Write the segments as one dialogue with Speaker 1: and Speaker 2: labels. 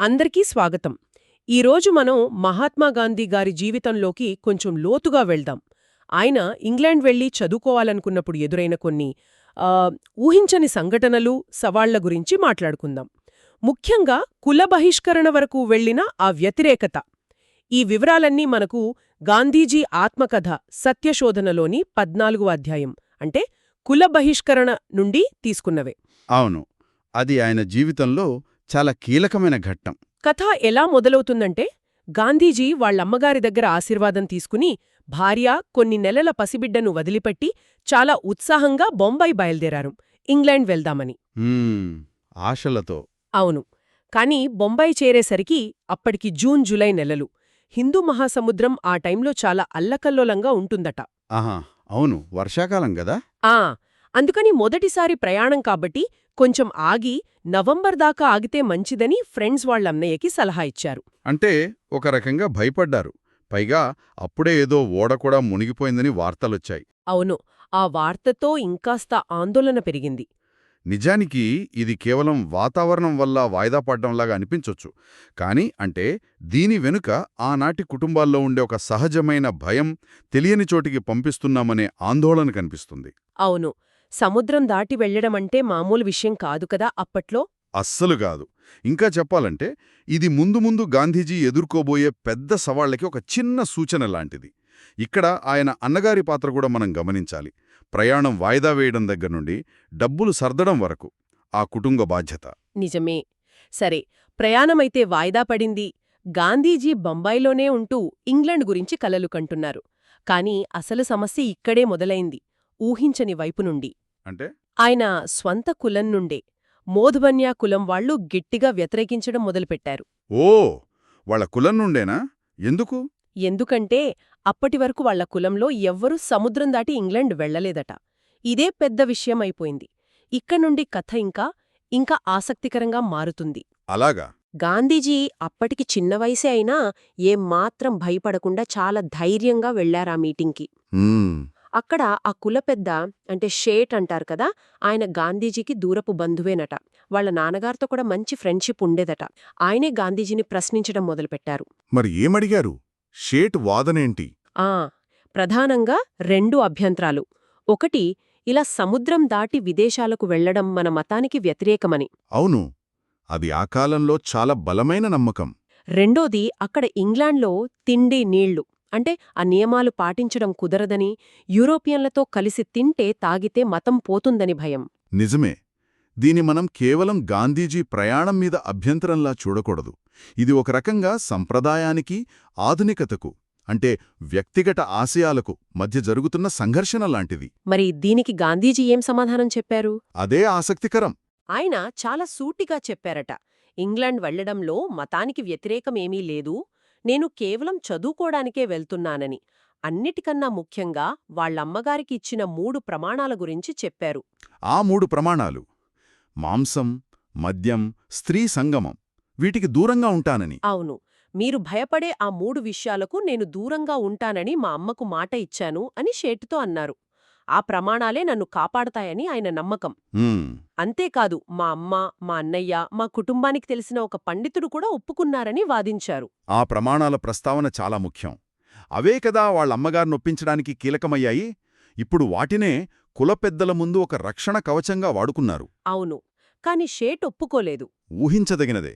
Speaker 1: అందరికీ స్వాగతం. ఈరోజు మనం మహాత్మాగాంధీ గారి జీవితంలోకి కొంచెం లోతుగా వెళ్దాం. ఆయన ఇంగ్లాండ్ వెళ్ళి చదువుకోవాలనుకున్నప్పుడు ఎదురైన కొన్ని ఊహించని సంఘటనలు సవాళ్ళ గురించి మాట్లాడుకుందాం. ముఖ్యంగా కుల బహిష్కరణ వరకు వెళ్ళిన ఆ వ్యతిరేకత. ఈ వివరాలన్నీ మనకు గాంధీజీ ఆత్మకథ సత్యశోధనలోని పద్నాలుగు అధ్యాయం అంటే కుల బహిష్కరణ నుండి తీసుకున్నవే.
Speaker 2: అవును. అది ఆయన జీవితంలో చాలా కీలకమైన ఘట్టం.
Speaker 1: కథ ఎలా మొదలవుతుందంటే గాంధీజీ వాళ్ళమ్మగారి దగ్గర ఆశీర్వాదం తీసుకుని భార్య కొన్ని నెలల పసిబిడ్డను వదిలిపెట్టి చాలా ఉత్సాహంగా బొంబాయి బయలుదేరారు. ఇంగ్లాండ్ వెళ్దామని.
Speaker 2: ఆశలతో.
Speaker 1: అవును. కాని బొంబాయి చేరేసరికి అప్పటికి జూన్ జులై నెలలు. హిందూ మహాసముద్రం ఆ టైంలో చాలా అల్లకల్లోలంగా ఉంటుందట.
Speaker 2: ఆహా. అవును. వర్షాకాలం గదా
Speaker 1: ఆ. అందుకని మొదటిసారి ప్రయాణం కాబట్టి కొంచెం ఆగి నవంబర్ దాకా ఆగితే మంచిదని ఫ్రెండ్స్ వాళ్ళన్నయ్యకి సలహా ఇచ్చారు.
Speaker 2: అంటే ఒక రకంగా భయపడ్డారు. పైగా అప్పుడే ఏదో ఓడ కూడా మునిగిపోయిందని వార్తలొచ్చాయి.
Speaker 1: అవును ఆ వార్తతో ఇంకాస్త ఆందోళన పెరిగింది.
Speaker 2: నిజానికి ఇది కేవలం వాతావరణం వల్ల వాయిదా పడ్డంలాగా అనిపించొచ్చు. కానీ అంటే దీని వెనుక ఆనాటి కుటుంబాల్లో ఉండే ఒక సహజమైన భయం తెలియని చోటికి పంపిస్తున్నామనే ఆందోళన కనిపిస్తుంది.
Speaker 1: అవును సముద్రం దాటి వెళ్ళడమంటే మామూలు విషయం కాదు కదా అప్పట్లో?
Speaker 2: అస్సలు కాదు. ఇంకా చెప్పాలంటే ఇది ముందు ముందు గాంధీజీ ఎదుర్కోబోయే పెద్ద సవాళ్ళకి ఒక చిన్న సూచన లాంటిది. ఇక్కడ ఆయన అన్నగారి పాత్ర కూడా మనం గమనించాలి. ప్రయాణం వాయిదా వేయడం దగ్గర నుండి డబ్బులు సర్దడం వరకు ఆ కుటుంబ బాధ్యత.
Speaker 1: నిజమే. సరే ప్రయాణమైతే వాయిదా పడింది. గాంధీజీ బొంబాయిలోనే ఉంటూ ఇంగ్లండ్ గురించి కలలు కంటున్నారు. కాని అసలు సమస్య ఇక్కడే మొదలైంది. ఊహించని వైపు నుండి.
Speaker 2: అంటే?
Speaker 1: ఆయన స్వంత కులం నుండే మోధుబన్యా కులం వాళ్ళు గట్టిగా వ్యతిరేకించడం మొదలుపెట్టారు.
Speaker 2: ఓ! వాళ్ళ కులం నుండేనా? ఎందుకు?
Speaker 1: ఎందుకంటే అప్పటివరకు వాళ్ళ కులంలో ఎవ్వరూ సముద్రం దాటి ఇంగ్లండ్ వెళ్ళలేదట ఇదే పెద్ద విషయమైపోయింది ఇక్కడ్నుండి కథ ఇంకా ఇంకా ఆసక్తికరంగా మారుతుంది.
Speaker 2: అలాగా?
Speaker 1: గాంధీజీ అప్పటికి చిన్న వయసే అయినా ఏమాత్రం భయపడకుండా చాలా ధైర్యంగా వెళ్ళారా మీటింగ్కి. అక్కడ ఆ కుల పెద్ద అంటే షేట్ అంటారు కదా ఆయన గాంధీజీకి దూరపు బంధువేనట. వాళ్ళ నాన్నగారితో కూడా మంచి ఫ్రెండ్షిప్ ఉండేదట. ఆయనే గాంధీజీని ప్రశ్నించడం మొదలుపెట్టారు.
Speaker 2: మరి ఏమడిగారు? షేట్ వాదనేంటి?
Speaker 1: ఆ ప్రధానంగా రెండు అభ్యంతరాలు. ఒకటి ఇలా సముద్రం దాటి విదేశాలకు వెళ్ళడం మన మతానికి వ్యతిరేకమని.
Speaker 2: అవును. అది ఆ కాలంలో చాలా బలమైన నమ్మకం.
Speaker 1: రెండోది అక్కడ ఇంగ్లాండ్లో తిండి నీళ్ళు. అంటే ఆ నియమాలు పాటించడం కుదరదని యూరోపియన్లతో కలిసి తింటే తాగితే మతం పోతుందని భయం.
Speaker 2: నిజమే. దీని మనం కేవలం గాంధీజీ ప్రయాణం మీద అభ్యంతరంలా చూడకూడదు. ఇది ఒక రకంగా సంప్రదాయానికి ఆధునికతకు అంటే వ్యక్తిగత ఆశయాలకు మధ్య జరుగుతున్న సంఘర్షణ లాంటిది.
Speaker 1: మరి దీనికి గాంధీజీ ఏం సమాధానం చెప్పారు?
Speaker 2: అదే ఆసక్తికరం.
Speaker 1: ఆయన చాలా సూటిగా చెప్పారట. ఇంగ్లాండ్ వెళ్ళడంలో మతానికి వ్యతిరేకమేమీ లేదు నేను కేవలం చదువుకోడానికే వెళ్తున్నానని. అన్నిటికన్నా ముఖ్యంగా వాళ్ళమ్మగారికి ఇచ్చిన మూడు ప్రమాణాల గురించి చెప్పారు.
Speaker 2: ఆ మూడు ప్రమాణాలు మాంసం మద్యం స్త్రీ సంగమం వీటికి దూరంగా ఉంటానని.
Speaker 1: అవును. మీరు భయపడే ఆ మూడు విషయాలకు నేను దూరంగా ఉంటానని మా అమ్మకు మాట ఇచ్చాను అని షేటుతో అన్నారు. ఆ ప్రమాణాలే నన్ను కాపాడతాయని ఆయన నమ్మకం. అంతేకాదు మా అమ్మ మా అన్నయ్య మా కుటుంబానికి తెలిసిన ఒక పండితుడు కూడా ఒప్పుకున్నారని వాదించారు.
Speaker 2: ఆ ప్రమాణాల ప్రస్తావన చాలా ముఖ్యం. అవే కదా వాళ్ళమ్మగారు నొప్పించడానికి కీలకమయ్యాయి. ఇప్పుడు వాటినే కుల పెద్దల ముందు ఒక రక్షణ కవచంగా వాడుకున్నారు.
Speaker 1: అవును. కాని షేట్ ఒప్పుకోలేదు.
Speaker 2: ఊహించదగినదే.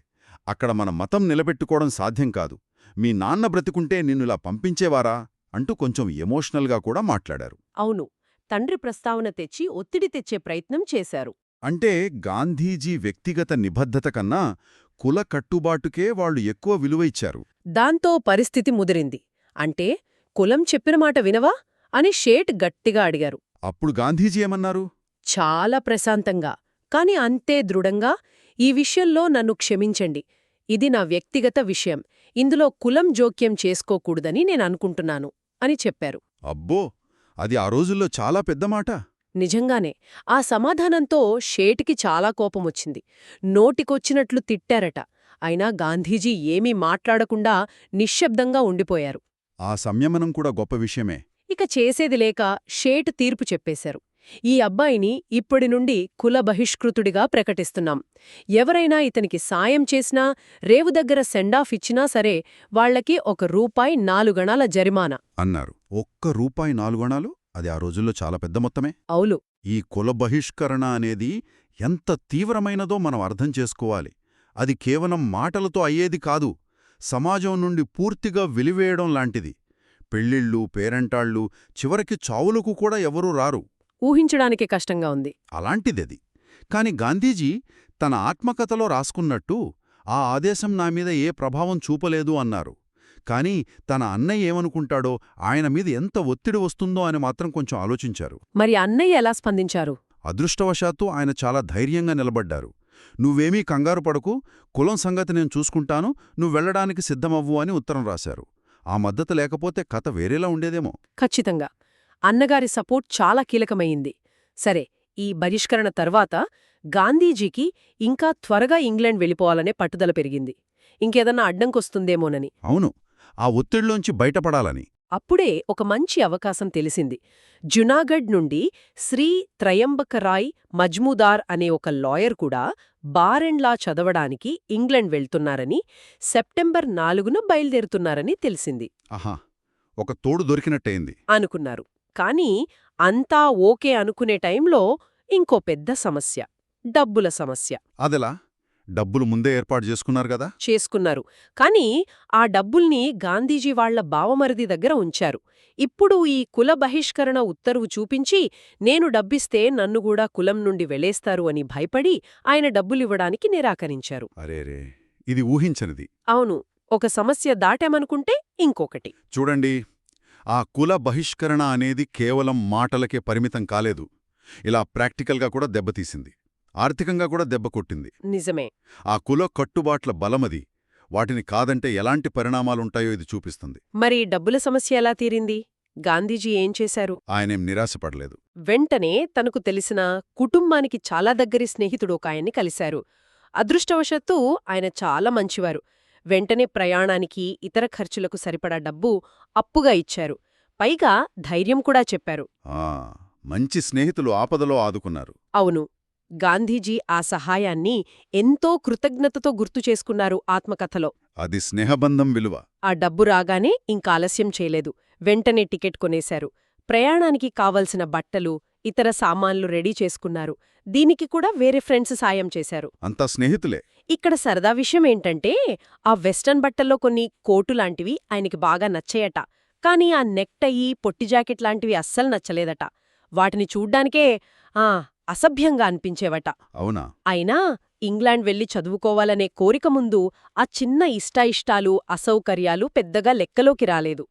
Speaker 2: అక్కడ మన మతం నిలబెట్టుకోవడం సాధ్యం కాదు. మీ నాన్న బ్రతికుంటే నిన్నులా పంపించేవారా? అంటూ కొంచెం ఎమోషనల్గా కూడా మాట్లాడారు.
Speaker 1: అవును. తండ్రి ప్రస్తావన తెచ్చి ఒత్తిడి తెచ్చే ప్రయత్నం చేశారు.
Speaker 2: అంటే గాంధీజీ వ్యక్తిగత నిబద్ధత కన్నా కుల కట్టుబాటుకే వాళ్ళు ఎక్కువ విలువ ఇచ్చారు.
Speaker 1: దాంతో పరిస్థితి ముదిరింది. అంటే కులం చెప్పిన మాట వినవా? అని షేట్ గట్టిగా అడిగారు.
Speaker 2: అప్పుడు గాంధీజీ ఏమన్నారు?
Speaker 1: చాలా ప్రశాంతంగా కాని అంతే దృఢంగా ఈ విషయంలో నన్ను క్షమించండి. ఇది నా వ్యక్తిగత విషయం. ఇందులో కులం జోక్యం చేసుకోకూడదని నేననుకుంటున్నాను అని చెప్పారు.
Speaker 2: అబ్బో! అది ఆ రోజుల్లో చాలా పెద్ద మాట.
Speaker 1: నిజంగానే ఆ సమాధానంతో షేట్కి చాలా కోపమొచ్చింది నోటికొచ్చినట్లు తిట్టారట. అయినా గాంధీజీ ఏమీ మాట్లాడకుండా నిశ్శబ్దంగా ఉండిపోయారు.
Speaker 2: ఆ సంయమనం కూడా గొప్ప విషయమే.
Speaker 1: ఇక చేసేది లేక షేట్ తీర్పు చెప్పేశారు. ఈ అబ్బాయిని ఇప్పటి నుండి కుల బహిష్కృతుడిగా ప్రకటిస్తున్నాం. ఎవరైనా ఇతనికి సాయం చేసినా రేవు దగ్గర సెండాఫ్ ఇచ్చినా సరే వాళ్ళకి ఒక రూపాయి నాలుగణాల జరిమానా.
Speaker 2: అన్నారు. ఒక్క రూపాయి నాలుగణాలు అది ఆ రోజుల్లో చాలా పెద్ద మొత్తమే.
Speaker 1: అవులు
Speaker 2: ఈ కుల బహిష్కరణ అనేది ఎంత తీవ్రమైనదో మనం అర్థం చేసుకోవాలి. అది కేవలం మాటలతో అయ్యేది కాదు. సమాజం నుండి పూర్తిగా వెలివేయడం లాంటిది. పెళ్ళిళ్ళు పేరంటాళ్ళు చివరికి చావులకు కూడా ఎవరూ రారు.
Speaker 1: ఊహించడానికే కష్టంగా ఉంది.
Speaker 2: అలాంటిదది. కాని గాంధీజీ తన ఆత్మకథలో రాసుకున్నట్టు ఆ ఆదేశం నా మీద ఏ ప్రభావం చూపలేదు అన్నారు. కాని తన అన్నయ్య ఏమనుకుంటాడో ఆయన మీద ఎంత ఒత్తిడి వస్తుందో అని మాత్రం కొంచెం ఆలోచించారు.
Speaker 1: మరి అన్నయ్య ఎలా స్పందించారు?
Speaker 2: అదృష్టవశాత్తు ఆయన చాలా ధైర్యంగా నిలబడ్డారు. నువ్వేమీ కంగారు పడకు కులం సంగతి నేను చూసుకుంటాను నువ్వు వెళ్ళడానికి సిద్ధమవ్వు అని ఉత్తరం రాశారు. ఆ మద్దతు లేకపోతే కథ వేరేలా ఉండేదేమో.
Speaker 1: ఖచ్చితంగా. అన్నగారి సపోర్ట్ చాలా కీలకమైంది. సరే ఈ బహిష్కరణ తర్వాత గాంధీజీకి ఇంకా త్వరగా ఇంగ్లాండ్ వెళ్ళిపోవాలనే పట్టుదల పెరిగింది. ఇంకేదన్నా అడ్డంకొస్తుందేమోనని.
Speaker 2: అవును ఆ ఒత్తిడిలోంచి బయటపడాలని.
Speaker 1: అప్పుడే ఒక మంచి అవకాశం తెలిసింది. జునాగఢ్ నుండి శ్రీ త్రయంబకరాయ్ మజ్మూదార్ అనే ఒక లాయర్ కూడా బార్ అండ్ లా చదవడానికి ఇంగ్లండ్ వెళ్తున్నారని సెప్టెంబర్ నాలుగున బయలుదేరుతున్నారని తెలిసింది.
Speaker 2: ఆహా ఒక తోడు దొరికినట్టయింది.
Speaker 1: అనుకున్నారు. కానీ అంతా ఓకే అనుకునే టైంలో ఇంకో పెద్ద సమస్య డబ్బుల సమస్య.
Speaker 2: అదెలా? డబ్బులు ముందే ఏర్పాటు చేసుకున్నారు కదా?
Speaker 1: చేసుకున్నారు. కానీ ఆ డబ్బుల్ని గాంధీజీ వాళ్ళ బావమరిది దగ్గర ఉంచారు. ఇప్పుడు ఈ కుల బహిష్కరణ ఉత్తర్వు చూపించి నేను డబ్బిస్తే నన్ను కూడా కులం నుండి వెళేస్తారు అని భయపడి ఆయన డబ్బులివ్వడానికి నిరాకరించారు.
Speaker 2: అరేరే! ఇది ఊహించనిది.
Speaker 1: అవును ఒక సమస్య దాటామనుకుంటే ఇంకొకటి.
Speaker 2: చూడండి ఆ కుల బహిష్కరణ అనేది కేవలం మాటలకే పరిమితం కాలేదు. ఇలా ప్రాక్టికల్గా కూడా దెబ్బతీసింది ఆర్థికంగా కూడా దెబ్బ కొట్టింది.
Speaker 1: నిజమే.
Speaker 2: ఆ కుల కట్టుబాట్ల బలమది. వాటిని కాదంటే ఎలాంటి పరిణామాలుంటాయో ఇది చూపిస్తుంది.
Speaker 1: మరి డబ్బుల సమస్య ఎలా తీరింది? గాంధీజీ ఏం చేశారు?
Speaker 2: ఆయనేం నిరాశపడలేదు.
Speaker 1: వెంటనే తనకు తెలిసిన కుటుంబానికి చాలా దగ్గరి స్నేహితుడు ఒక ఆయన్ని కలిశారు. అదృష్టవశాత్తు ఆయన చాలా మంచివారు. వెంటనే ప్రయాణానికి ఇతర ఖర్చులకు సరిపడా డబ్బు అప్పుగా ఇచ్చారు. పైగా ధైర్యం కూడా చెప్పారు.
Speaker 2: మంచి స్నేహితులు ఆపదలో ఆదుకున్నారు.
Speaker 1: అవును. గాంధీజీ ఆ సహాయాన్ని ఎంతో కృతజ్ఞతతో గుర్తు చేసుకున్నారు ఆత్మకథలో.
Speaker 2: అది స్నేహబంధం విలువ.
Speaker 1: ఆ డబ్బు రాగానే ఇంకాలస్యం చేయలేదు. వెంటనే టికెట్ కొనేశారు. ప్రయాణానికి కావలసిన బట్టలు ఇతర సామాన్లు రెడీ చేసుకున్నారు. దీనికి కూడా వేరే ఫ్రెండ్స్ సాయం చేశారు.
Speaker 2: అంతా స్నేహితులే.
Speaker 1: ఇక్కడ సరదా విషయం ఏంటంటే ఆ వెస్టర్న్ బట్టల్లో కొన్ని కోటు లాంటివి ఆయనకి బాగా నచ్చాయట. కానీ ఆ నెక్టయి పొట్టి జాకెట్ లాంటివి అస్సలు నచ్చలేదట. వాటిని చూడ్డానికే ఆ అసభ్యంగా అనిపించేవట.
Speaker 2: అవునా?
Speaker 1: అయినా ఇంగ్లాండ్ వెళ్ళి చదువుకోవాలనే కోరిక ముందు ఆ చిన్న ఇష్టాయిష్టాలు అసౌకర్యాలు పెద్దగా లెక్కలోకి రాలేదు.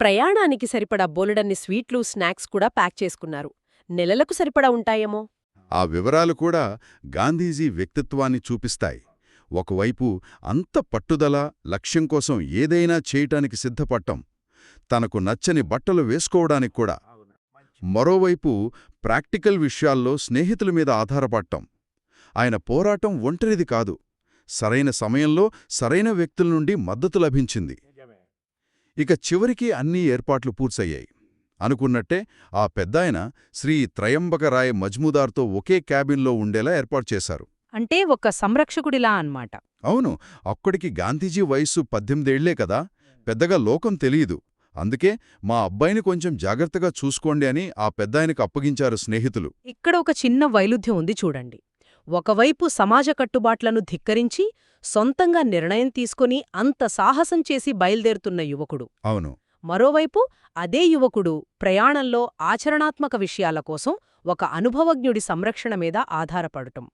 Speaker 1: ప్రయాణానికి సరిపడా బోలెడన్ని స్వీట్లు స్నాక్స్ కూడా ప్యాక్ చేసుకున్నారు. నెలలకు సరిపడా ఉంటాయేమో?
Speaker 2: ఆ వివరాలు కూడా గాంధీజీ వ్యక్తిత్వాన్ని చూపిస్తాయి. ఒకవైపు అంత పట్టుదల లక్ష్యం కోసం ఏదైనా చేయటానికి సిద్ధపట్టం తనకు నచ్చని బట్టలు వేసుకోవడానికి కూడా. మరోవైపు ప్రాక్టికల్ విషయాల్లో స్నేహితుల మీద ఆధారపడటం ఆయన పోరాటం ఒంటరిది కాదు. సరైన సమయంలో సరైన వ్యక్తుల నుండి మద్దతు లభించింది. ఇక చివరికి అన్నీ ఏర్పాట్లు పూర్తయ్యాయి. అనుకున్నట్టే ఆ పెద్దాయన శ్రీ త్రయంబకరాయ మజ్మూదార్తో ఒకే క్యాబిన్లో ఉండేలా ఏర్పాటు చేశారు.
Speaker 3: అంటే ఒక సంరక్షకుడిలా అన్నమాట.
Speaker 2: అవును అక్కడికి గాంధీజీ వయస్సు పద్దెనిమిదేళ్ళే కదా పెద్దగా లోకం తెలియదు. అందుకే మా అబ్బాయిని కొంచెం జాగ్రత్తగా చూసుకోండి అని ఆ పెద్దాయనకు అప్పగించారు స్నేహితులు.
Speaker 3: ఇక్కడ ఒక చిన్న వైలుధ్యం ఉంది చూడండి. ఒకవైపు సమాజ కట్టుబాట్లను ధిక్కరించి సొంతంగా నిర్ణయం తీసుకుని అంత సాహసం చేసి బయల్దేరుతున్న యువకుడు.
Speaker 2: అవును.
Speaker 3: మరోవైపు అదే యువకుడు ప్రయాణంలో ఆచరణాత్మక విషయాల కోసం ఒక అనుభవజ్ఞుడి సంరక్షణ మీద ఆధారపడటం.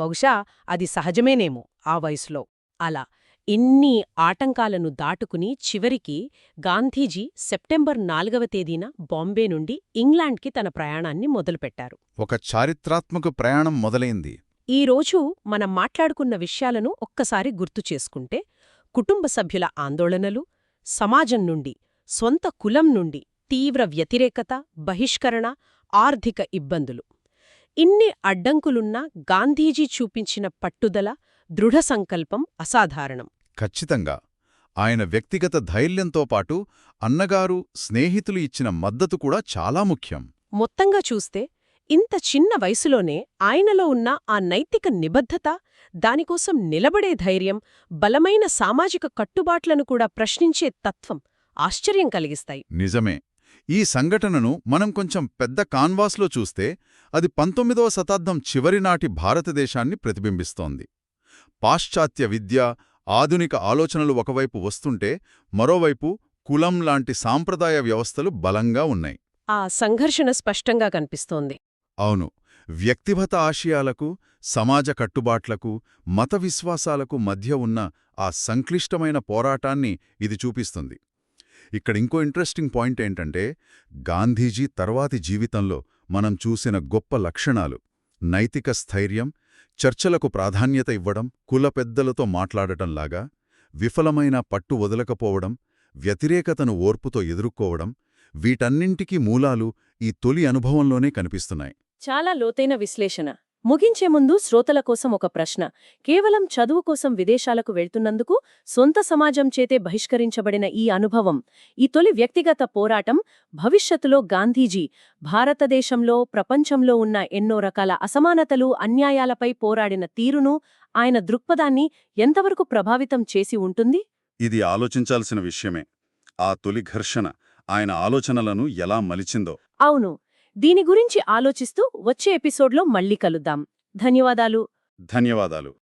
Speaker 3: బహుశా అది సహజమేనేమో ఆ వయసులో. అలా ఇన్ని ఆటంకాలను దాటుకుని చివరికి గాంధీజీ సెప్టెంబర్ నాలుగవ తేదీన బాంబే నుండి ఇంగ్లాండ్కి తన ప్రయాణాన్ని మొదలుపెట్టారు.
Speaker 2: ఒక చారిత్రాత్మక ప్రయాణం మొదలైంది.
Speaker 1: ఈరోజు మనం మాట్లాడుకున్న విషయాలను ఒక్కసారి గుర్తు చేసుకుంటే కుటుంబ సభ్యుల ఆందోళనలు సమాజం నుండి స్వంత కులం నుండి తీవ్ర వ్యతిరేకత బహిష్కరణ ఆర్థిక ఇబ్బందులు. ఇన్ని అడ్డంకులున్నా గాంధీజీ చూపించిన పట్టుదల దృఢ సంకల్పం అసాధారణం.
Speaker 2: ఖచ్చితంగా. ఆయన వ్యక్తిగత ధైర్యంతో పాటు అన్నగారు స్నేహితులు ఇచ్చిన మద్దతు కూడా చాలా ముఖ్యం.
Speaker 1: మొత్తంగా చూస్తే
Speaker 4: ఇంత చిన్న వయసులోనే ఆయనలో ఉన్న ఆ నైతిక నిబద్ధత దానికోసం నిలబడే ధైర్యం బలమైన సామాజిక కట్టుబాట్లను కూడా ప్రశ్నించే తత్వం ఆశ్చర్యం కలిగిస్తాయి.
Speaker 2: నిజమే. ఈ సంఘటనను మనం కొంచెం పెద్ద కాన్వాస్లో చూస్తే అది పంతొమ్మిదవ శతాబ్దం చివరి నాటి భారతదేశాన్ని ప్రతిబింబిస్తోంది. పాశ్చాత్య విద్య ఆధునిక ఆలోచనలు ఒకవైపు వస్తుంటే మరోవైపు కులం లాంటి సాంప్రదాయ వ్యవస్థలు బలంగా ఉన్నాయి.
Speaker 4: ఆ సంఘర్షణ స్పష్టంగా కనిపిస్తోంది.
Speaker 2: అవును వ్యక్తిగత ఆశయాలకు సమాజ కట్టుబాట్లకు మత విశ్వాసాలకు మధ్య ఉన్న ఆ సంక్లిష్టమైన పోరాటాన్ని ఇది చూపిస్తుంది. ఇక్కడ ఇంకో ఇంట్రెస్టింగ్ పాయింట్ ఏంటంటే గాంధీజీ తర్వాతి జీవితంలో మనం చూసిన గొప్ప లక్షణాలు. నైతిక స్థైర్యం చర్చలకు ప్రాధాన్యత ఇవ్వడం కుల పెద్దలతో మాట్లాడటంలాగా విఫలమైన పట్టు వదలకపోవడం వ్యతిరేకతను ఓర్పుతో ఎదుర్కోవడం వీటన్నింటికీ మూలాలు ఈ తొలి అనుభవంలోనే కనిపిస్తున్నాయి.
Speaker 1: చాలా లోతైన విశ్లేషణ. ముగించే ముందు శ్రోతల కోసం ఒక ప్రశ్న. కేవలం చదువు కోసం విదేశాలకు వెళ్తున్నందుకు సొంత సమాజం చేతే బహిష్కరించబడిన ఈ అనుభవం ఈ తొలి వ్యక్తిగత పోరాటం భవిష్యత్తులో గాంధీజీ భారతదేశంలో ప్రపంచంలో ఉన్న ఎన్నో రకాల అసమానతలు అన్యాయాలపై పోరాడిన తీరును ఆయన దృక్పథాన్ని ఎంతవరకు ప్రభావితం చేసి ఉంటుంది?
Speaker 2: ఇది ఆలోచించాల్సిన విషయమే. ఆ తొలి ఘర్షణ ఆయన ఆలోచనలను ఎలా మలిచిందో.
Speaker 1: అవును. దీని గురించి ఆలోచిస్తూ వచ్చే ఎపిసోడ్లో మళ్ళీ కలుద్దాం. ధన్యవాదాలు.
Speaker 2: ధన్యవాదాలు.